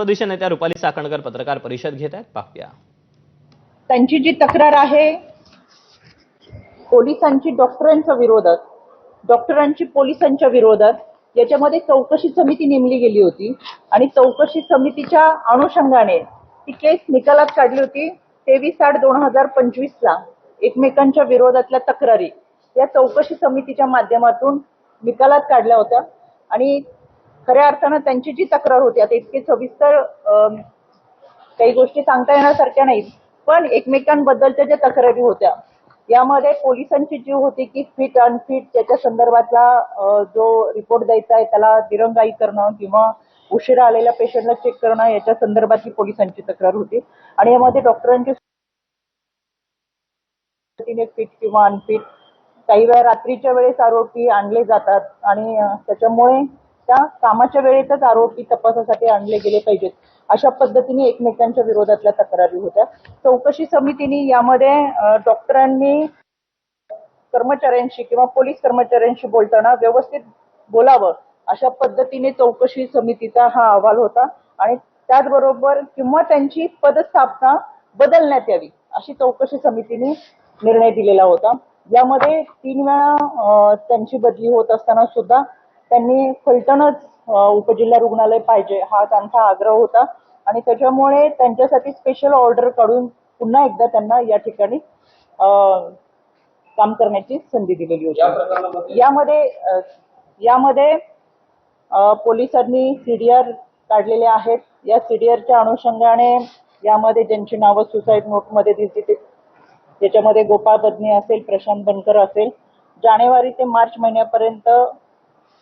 राष्ट्रवादीच्या नेत्या रुपाली साखणकर पत्रकार परिषद घेत आहेत. पाहूया. त्यांची जी तक्रार आहे पोलिसांची डॉक्टरांच्या विरोधात डॉक्टरांची पोलिसांच्या विरोधात याच्यामध्ये चौकशी समिती नेमली गेली होती आणि चौकशी समितीच्या अनुषंगाने ती केस निकालात काढली होती तेवीस आठ दोन हजार पंचवीस ला. एकमेकांच्या विरोधातल्या तक्रारी या चौकशी समितीच्या माध्यमातून निकालात काढल्या होत्या आणि खऱ्या अर्थानं त्यांची जी तक्रार होती आता इतकी सविस्तर काही गोष्टी सांगता येण्यासारख्या नाहीत पण एकमेकांबद्दलच्या ज्या तक्रारी होत्या यामध्ये पोलिसांची जी होती की फिट अनफिट त्याच्या संदर्भातला जो रिपोर्ट द्यायचा आहे त्याला दिरंगाई करणं किंवा उशिरा आलेल्या पेशंटला चेक करणं याच्या संदर्भातली पोलिसांची तक्रार होती. आणि यामध्ये डॉक्टरांची फिट किंवा अनफिट काही वेळा रात्रीच्या वेळेस आरोपी आणले जातात. आणि त्याच्यामुळे त्या कामाच्या वेळेतच आरोपी तपासासाठी आणले गेले पाहिजेत. अशा पद्धतीने एकमेकांच्या विरोधातल्या तक्रारी होत्या. चौकशी समितीने यामध्ये डॉक्टरांनी कर्मचाऱ्यांशी किंवा पोलीस कर्मचाऱ्यांशी बोलताना व्यवस्थित बोलावं अशा पद्धतीने चौकशी समितीचा हा अहवाल होता आणि त्याचबरोबर किंवा त्यांची पदस्थापना बदलण्यात यावी अशी चौकशी समितीने निर्णय दिलेला होता. यामध्ये तीन वेळा त्यांची बदली होत असताना सुद्धा त्यांनी फलटणच उपजिल्हा रुग्णालय पाहिजे हा त्यांचा आग्रह होता. आणि त्याच्यामुळे त्यांच्यासाठी स्पेशल ऑर्डर काढून पुन्हा एकदा त्यांना या ठिकाणी काम करण्याची संधी दिलेली होती. यामध्ये यामध्ये पोलिसांनी सीडीआर काढलेले आहेत. या सीडीआरच्या अनुषंगाने यामध्ये ज्यांची नावं सुसाईड नोटमध्ये दिली ते त्याच्यामध्ये गोपाळ बदने असेल प्रशांत बनकर असेल जानेवारी ते मार्च महिन्यापर्यंत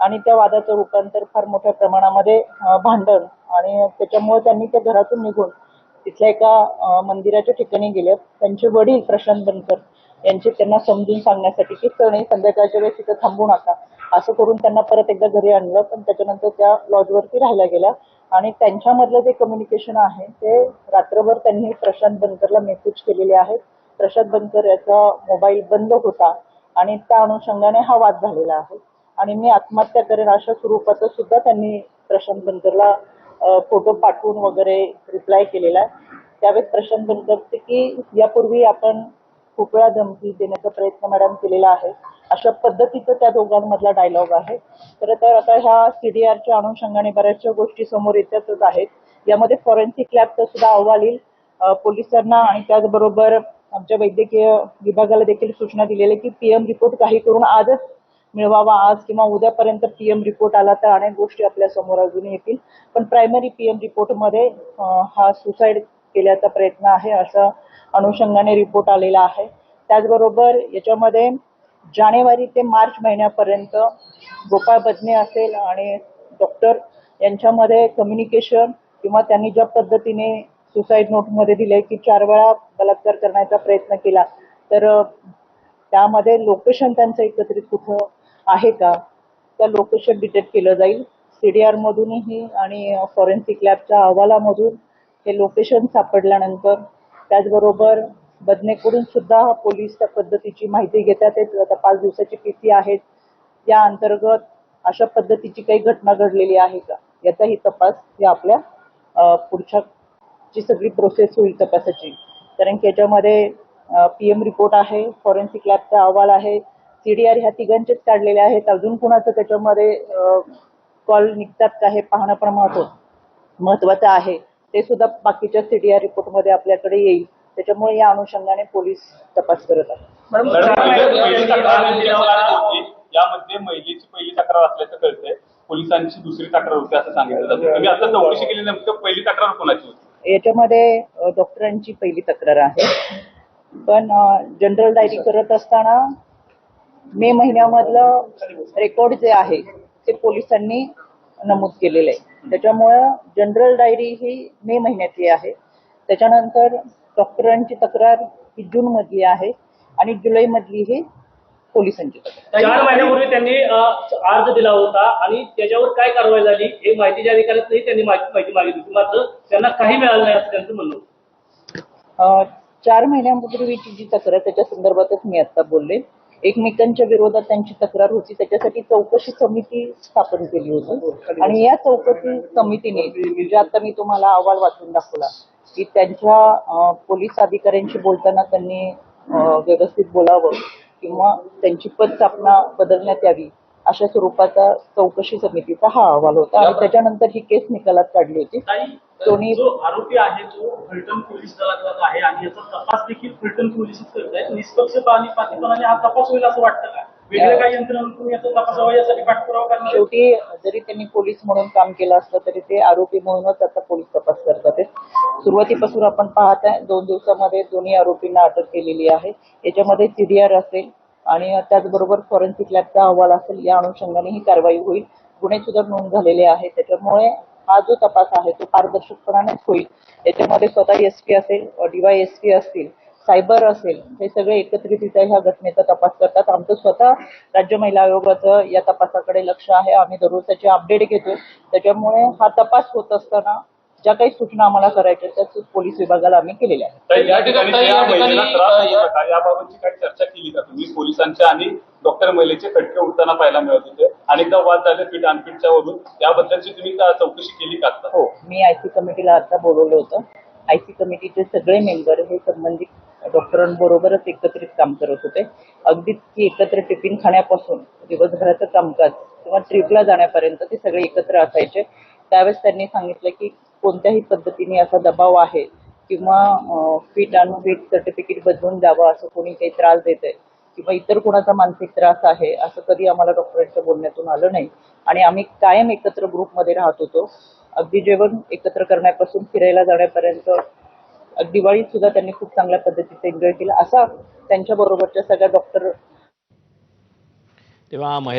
आणि त्या वादाचं रूपांतर फार मोठ्या प्रमाणामध्ये भांडण आणि त्याच्यामुळे त्यांनी त्या घरातून निघून तिथल्या एका मंदिराच्या ठिकाणी गेले. त्यांचे वडील प्रशांत बनकर यांचे त्यांना समजून सांगण्यासाठी की सण संध्याकाळच्या वेळेस तिथं थांबू नका. असं करून त्यांना परत एकदा घरी आणलं पण त्याच्यानंतर त्या लॉजवरती राहायला गेल्या. आणि त्यांच्यामधलं जे कम्युनिकेशन आहे ते रात्रभर त्यांनी प्रशांत बनकरला मेसेज केलेले आहेत. प्रशांत बनकर याचा मोबाईल बंद होता आणि त्या अनुषंगाने हा वाद झालेला आहे. आणि मी आत्महत्या करेन अशा स्वरूपाचं सुद्धा त्यांनी प्रशांत बनकरला फोटो पाठवून वगैरे रिप्लाय केलेला आहे. त्यावेळेस प्रशांत बनकर की यापूर्वी आपण खूप वेळा धमकी देण्याचा प्रयत्न मॅडम केलेला आहे. अशा पद्धतीचा त्या दोघांमधला डायलॉग आहे. तर तर आता ह्या सीडीआरच्या अनुषंगाने बऱ्याचशा गोष्टी समोर येतातच आहेत. यामध्ये फॉरेन्सिक लॅबचा सुद्धा अहवाल येईल. पोलिसांना आणि त्याचबरोबर आमच्या वैद्यकीय विभागाला देखील सूचना दिलेली आहे की पीएम रिपोर्ट काही करून आजच मिळवावा आज किंवा उद्यापर्यंत पीएम रिपोर्ट आला तर अनेक गोष्टी आपल्यासमोर अजून येतील. पण प्रायमरी पीएम रिपोर्टमध्ये हा सुसाईड केल्याचा प्रयत्न आहे असं अनुषंगाने रिपोर्ट आलेला आहे. त्याचबरोबर याच्यामध्ये जानेवारी ते मार्च महिन्यापर्यंत गोपाळ बदने असेल आणि डॉक्टर यांच्यामध्ये कम्युनिकेशन किंवा त्यांनी ज्या पद्धतीने सुसाईड नोटमध्ये दिले की चार वेळा बलात्कार करण्याचा प्रयत्न केला तर त्यामध्ये लोकेशन त्यांचं एकत्रित कुठं आहे का? त्या लोकेशन डिटेक्ट केलं जाईल. सी डी मधूनही आणि फॉरेन्सिक लॅबच्या अहवालामधून हे लोकेशन सापडल्यानंतर त्याचबरोबर बदनेकडून सुद्धा पोलीस त्या पद्धतीची माहिती घेतात. आता पाच दिवसाची पीसी आहेत. या अंतर्गत अशा पद्धतीची काही घटना घडलेली आहे का? याचाही तपास या आपल्या पुढच्या जी सगळी प्रोसेस होईल तपासाची. कारण की याच्यामध्ये पीएम रिपोर्ट आहे फॉरेन्सिक लॅबचा अहवाल आहे. सीडीआर ह्या तिघांचेच काढलेले आहेत. अजून कुणाचं त्याच्यामध्ये कॉल निघतात का हे पाहणं पण महत्त्व महत्वाचं आहे. ते सुद्धा बाकीच्या सीडीआर रिपोर्टमध्ये आपल्याकडे येईल. त्याच्यामुळे या अनुषंगाने पोलीस तपास करत आहेत. मॅडम, पहिली तक्रार जी तक्रार होती, यामध्ये महिलेची पहिली तक्रार असल्याचं कळतंय. पोलिसांची दुसरी तक्रार होती असं सांगितलं जातं. आता चौकशी केली नेमकं पहिली तक्रार कोणाची होती? याच्यामध्ये डॉक्टरांची पहिली तक्रार आहे. पण जनरल डायरी करत असताना मे महिन्यामधलं रेकॉर्ड जे आहे ते पोलिसांनी नमूद केलेलं आहे. त्याच्यामुळं जनरल डायरी ही मे महिन्यातली आहे. त्याच्यानंतर डॉक्टरांची तक्रार ही जून मधली आहे आणि जुलै मधली ही पोलिसांची तक्रार. चार महिन्यापूर्वी त्यांनी अर्ज दिला होता आणि त्याच्यावर काय कारवाई झाली हे माहितीच्या अधिकाऱ्यांनी त्यांनी माहिती माहिती मागितली होती. मात्र त्यांना काही मिळालं नाही असं त्यांचं म्हणणं होतं. चार महिन्यांपूर्वीची जी तक्रार त्याच्या संदर्भातच मी आता बोलले. एकमेकांच्या विरोधात त्यांची तक्रार होती त्याच्यासाठी चौकशी समिती स्थापन केली होती. आणि या चौकशी समितीने म्हणजे आता मी तुम्हाला अहवाल वाचून दाखवला की त्यांच्या पोलीस अधिकाऱ्यांशी बोलताना त्यांनी व्यवस्थित बोलावं किंवा त्यांची पदस्थापना बदलण्यात यावी अशा स्वरूपाचा चौकशी समितीचा हा अहवाल होता. आणि त्याच्यानंतर ही केस निकालात काढली होती. दोन्ही- जो आरोपी आहे तो फलटण पोलीस दलातला आहे आणि याचा तपास देखील फलटण पोलीसच करत आहेत निष्पक्ष आणि पातीपणाने हा तपास होईल असं वाटतं का? वेगळ्या काही यंत्रणांकडून याचा तपास व्हावा यासाठी पाठपुरावा करणार आहे? शेवटी जरी त्यांनी पोलीस म्हणून काम केलं असलं तरी ते आरोपी म्हणूनच आता पोलीस तपास करतात. आहेत. सुरुवातीपासून आपण पाहत आहे दोन दिवसामध्ये दोन्ही आरोपींना अटक केलेली आहे. याच्यामध्ये सीडीआर असेल आणि त्याचबरोबर फॉरेन्सिक लॅबचा अहवाल असेल या अनुषंगाने ही कारवाई होईल. गुन्हे सुद्धा नोंद झालेले आहे. त्याच्यामुळे हा जो तपास आहे तो पारदर्शकपणानेच होईल. याच्यामध्ये स्वतः एस पी असेल डीवाय एस पी असतील सायबर असेल हे सगळे एकत्रितरित्या ह्या घटनेचा तपास करतात. आमचं स्वतः राज्य महिला आयोगाचं या तपासाकडे लक्ष आहे. आम्ही दररोज त्याचे अपडेट घेतोय त्याच्यामुळे हा तपास होत असताना ज्या काही सूचना आम्हाला करायच्या त्या पोलीस विभागाला आम्ही केलेल्या आहेत. तर या ठिकाणी त्या महिलेला त्रास होत होता याबाबतची काही चर्चा केली का तुम्ही? पोलिसांच्या आणि डॉक्टर महिलेचे खटके उडताना पाहायला मिळत होते. अनेकदा वाद झाले फिट अनफिटच्या वरून. याबद्दलची तुम्ही का चौकशी केली का आता? हो मी आयसी कमिटीला आता बोलवलं होतं. आयसी कमिटीचे सगळे मेंबर हे संबंधित डॉक्टरांबरोबरच एकत्रित काम करत होते. अगदी की एकत्र टिफिन खाण्यापासून दिवसभराचं कामकाज किंवा ट्रिपला जाण्यापर्यंत ते सगळे एकत्र असायचे. त्यावेळेस त्यांनी सांगितलं की कोणत्याही पद्धतीने असा दबाव आहे किंवा फिट अनफिट सर्टिफिकेट बदलून द्यावं असं कोणी काही त्रास देत आहे किंवा इतर कोणाचा मानसिक त्रास आहे असं कधी आम्हाला डॉक्टरांच्या बोलण्यातून आलं नाही. आणि आम्ही कायम एकत्र ग्रुपमध्ये राहत होतो. अगदी जेवण एकत्र करण्यापासून फिरायला जाण्यापर्यंत दिवाळीत सुद्धा त्यांनी खूप चांगल्या पद्धतीचा एन्जॉय केला. असा त्यांच्या बरोबरच्या सगळ्या डॉक्टर तेव्हा महिला